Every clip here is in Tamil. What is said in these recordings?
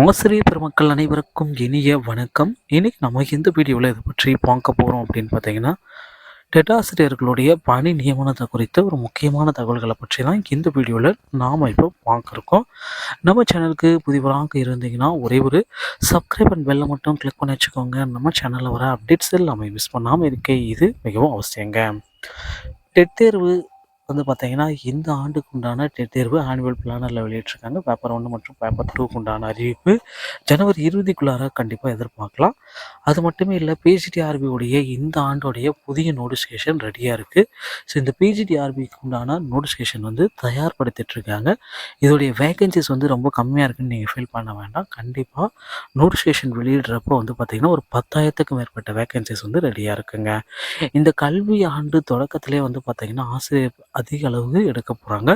ஆசிரியர் பெருமக்கள் அனைவருக்கும் இனிய வணக்கம். இன்றைக்கி நம்ம எந்த வீடியோவில் இதை பற்றி பார்க்க போகிறோம் அப்படின்னு பார்த்தீங்கன்னா டெட் ஆசிரியர்களுடைய பணி நியமனத்தை குறித்த ஒரு முக்கியமான தகவல்களை பற்றி தான் இந்த வீடியோவில் நாம் இப்போ பார்க்குறோம். நம்ம சேனலுக்கு புதிவராக இருந்தீங்கன்னா ஒரே ஒரு சப்ஸ்கிரைப் அண்ட் பெல்லை மட்டும் கிளிக் பண்ணி வச்சுக்கோங்க. நம்ம சேனலில் வர அப்டேட்ஸ் எல்லாமே மிஸ் பண்ணாமல் இருக்க இது மிகவும் அவசியங்க. டெட் தேர்வு வந்து பார்த்தீங்கன்னா இந்த ஆண்டுக்கு உண்டான டெட் தேர்வு ஆனுவல் பிளானரில் வெளியிட்டிருக்காங்க. பேப்பர் ஒன்று மற்றும் பேப்பர் டூக்கு உண்டான அறிவிப்பு ஜனவரி இறுதிக்குள்ளார கண்டிப்பாக எதிர்பார்க்கலாம். அது மட்டுமே இல்லை பிஜிடிஆர்பியுடைய இந்த ஆண்டோடைய புதிய நோட்டிஃபிகேஷன் ரெடியாக இருக்குது ஸோ இந்த பிஜிடிஆர்பிக்கு உண்டான நோட்டிஃபிகேஷன் வந்து தயார்படுத்திட்டு இருக்காங்க. இதோடைய வேகன்சிஸ் வந்து ரொம்ப கம்மியாக இருக்குன்னு நீங்கள் ஃபீல் பண்ண வேண்டாம். கண்டிப்பாக நோட்டிஃபிகேஷன் வெளியிடுறப்போ வந்து பார்த்திங்கன்னா ஒரு பத்தாயிரத்துக்கும் மேற்பட்ட வேகன்சிஸ் வந்து ரெடியாக இருக்குங்க. இந்த கல்வி ஆண்டு தொடக்கத்திலே வந்து பார்த்திங்கன்னா ஆசிரியர் அதிக அளவு எடுக்க போகிறாங்க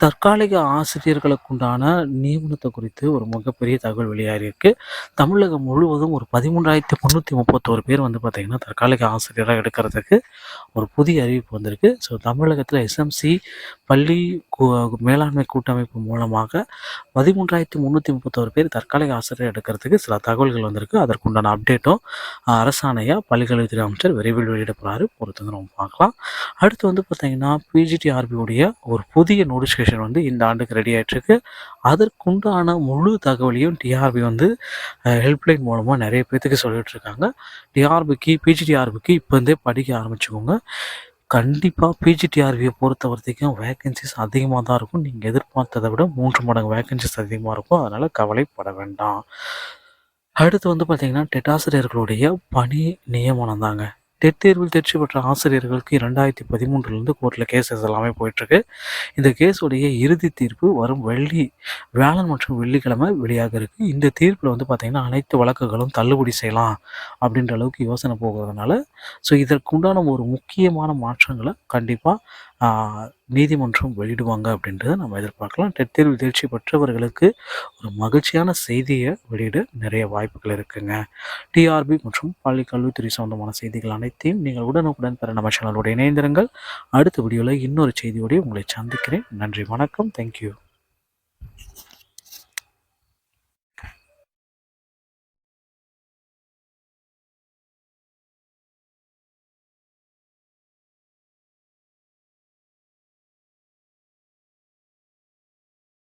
தற்காலிக ஆசிரியர்களுக்கு உண்டான நியமனத்தை குறித்து ஒரு மிகப்பெரிய தகவல் வெளியாகியிருக்கு தமிழகம் முழுவதும் ஒரு பதிமூன்றாயிரத்தி முந்நூற்றி முப்பத்தோரு பேர் வந்து பார்த்திங்கன்னா தற்காலிக ஆசிரியராக எடுக்கிறதுக்கு ஒரு புதிய அறிவிப்பு வந்திருக்கு. ஸோ தமிழகத்தில் எஸ்எம்சி பள்ளி மேலாண்மை கூட்டமைப்பு மூலமாக பதிமூன்றாயிரத்தி முந்நூற்றி முப்பத்தோரு பேர் தற்காலிக ஆசிரியர் எடுக்கிறதுக்கு சில தகவல்கள் வந்திருக்கு. அதற்குண்டான அப்டேட்டும் அரசாணையாக பள்ளிக்கல்வித்துறை அமைச்சர் விரைவில் வெளியிட போகிறாரு பொறுத்து வந்து நம்ம பார்க்கலாம். அடுத்து வந்து பார்த்திங்கன்னா பிஜிடிஆர்பியுடைய ஒரு புதிய நோட்டிஃபிகேஷன் வந்து இந்த ஆண்டுக்கு ரெடி ஆகிட்டுருக்கு அதற்குண்டான முழு தகவலையும் டிஆர்பி வந்து ஹெல்ப்லைன் மூலமாக நிறைய பேர்த்துக்கு சொல்லிட்டு இருக்காங்க. டிஆர்பிக்கு பிஜிடிஆர்பிக்கு இப்போ இருந்தே படிக்க ஆரம்பிச்சுக்கோங்க. கண்டிப்பாக பிஜிடிஆர்வியை பொறுத்த வரைக்கும் வேகன்சிஸ் அதிகமாக தான் இருக்கும். நீங்கள் எதிர்பார்த்ததை விட மூன்று மடங்கு வேகன்சிஸ் அதிகமாக இருக்கும். அதனால் கவலைப்பட வேண்டாம். அடுத்து வந்து பார்த்திங்கன்னா டெட்டாசிரியர்களுடைய பணி நியமனம் தாங்க. டெட் தேர்வில் தேர்ச்சி பெற்ற ஆசிரியர்களுக்கு இரண்டாயிரத்தி பதிமூன்றுலேருந்து கோர்ட்டில் கேசஸ் எல்லாமே போயிட்டுருக்கு. இந்த கேஸுடைய இறுதி தீர்ப்பு வரும் வெள்ளி வியாழன் மற்றும் வெள்ளிக்கிழமை வெளியாக இருக்குது இந்த தீர்ப்பில் வந்து பார்த்திங்கன்னா அனைத்து வழக்குகளும் தள்ளுபடி செய்யலாம் அப்படின்ற அளவுக்கு யோசனை போகிறதுனால ஸோ இதற்குண்டான ஒரு முக்கியமான மாற்றங்களை கண்டிப்பாக நீதிமன்றம் வெளியிடுவாங்க அப்படின்றத நம்ம எதிர்பார்க்கலாம். டெட் தேர்வில் தேர்ச்சி பெற்றவர்களுக்கு ஒரு மகிழ்ச்சியான செய்தியை வெளியிட நிறைய வாய்ப்புகள் இருக்குங்க. டிஆர்பி மற்றும் பள்ளி கல்வித்துறை சம்பந்தமான செய்திகள் அனைத்தையும் நீங்கள் உடனுக்குடன் பெற நம்ம சேனலோடு இணைந்திருங்கள். அடுத்த வீடியோவில் இன்னொரு செய்தியோடய உங்களை சந்திக்கிறேன். நன்றி வணக்கம். தேங்க்யூ